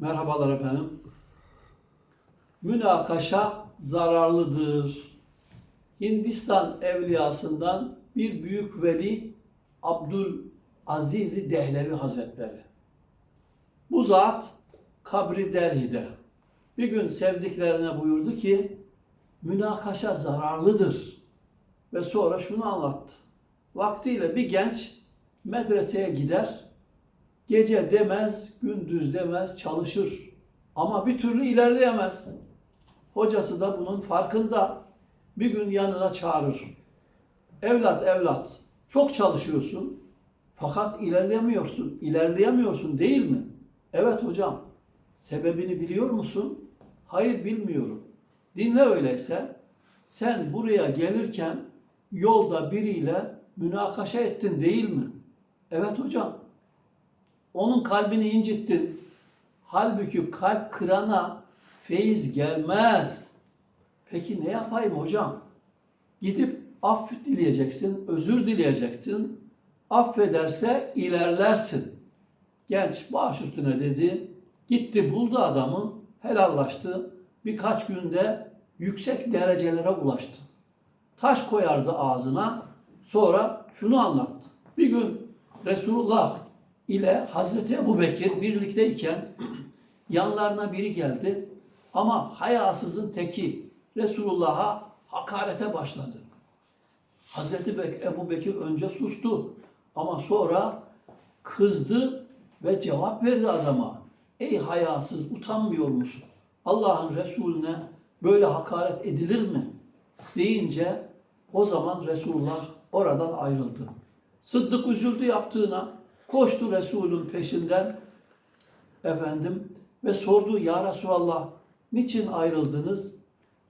Merhabalar efendim. Münakaşa zararlıdır. Hindistan evliyasından bir büyük veli Abdülaziz Dehlevi Hazretleri. Bu zat kabri Delhi'de. Bir gün sevdiklerine buyurdu ki münakaşa zararlıdır. Ve sonra şunu anlattı. Vaktiyle bir genç medreseye gider, Gece demez, gündüz demez, çalışır. Ama bir türlü ilerleyemez. Hocası da bunun farkında. Bir gün yanına çağırır. Evlat, evlat, çok çalışıyorsun. Fakat ilerleyemiyorsun. İlerleyemiyorsun değil mi? Evet hocam. Sebebini biliyor musun? Hayır bilmiyorum. Dinle öyleyse. Sen buraya gelirken yolda biriyle münakaşa ettin değil mi? Evet hocam. Onun kalbini incittin. Halbuki kalp kırana feyiz gelmez. Peki ne yapayım hocam? Gidip af dileyeceksin, özür dileyeceksin. Affederse ilerlersin. Genç baş üstüne dedi. Gitti buldu adamı, helallaştı. Birkaç günde yüksek derecelere ulaştı. Taş koyardı ağzına. Sonra şunu anlattı. Bir gün Resulullah ile Hazreti Ebu Bekir birlikteyken yanlarına biri geldi ama hayasızın teki Resulullah'a hakarete başladı. Hazreti Ebu Bekir önce sustu ama sonra kızdı ve cevap verdi adama. Ey hayasız utanmıyor musun? Allah'ın Resulüne böyle hakaret edilir mi? Deyince o zaman Resulullah oradan ayrıldı. Sıddık üzüldü yaptığına, koştu Resulün peşinden efendim ve sordu ya Resulallah niçin ayrıldınız?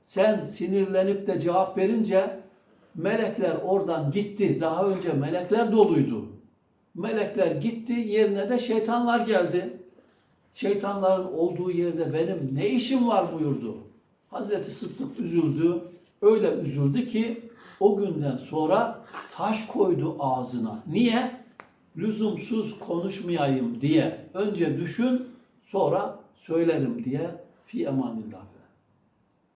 Sen sinirlenip de cevap verince melekler oradan gitti. Daha önce melekler doluydu. Melekler gitti yerine de şeytanlar geldi. Şeytanların olduğu yerde benim ne işim var buyurdu. Hazreti Sıddık üzüldü. Öyle üzüldü ki o günden sonra taş koydu ağzına. Niye? Lüzumsuz konuşmayayım diye. Önce düşün, sonra söylerim diye. Fi emanillah.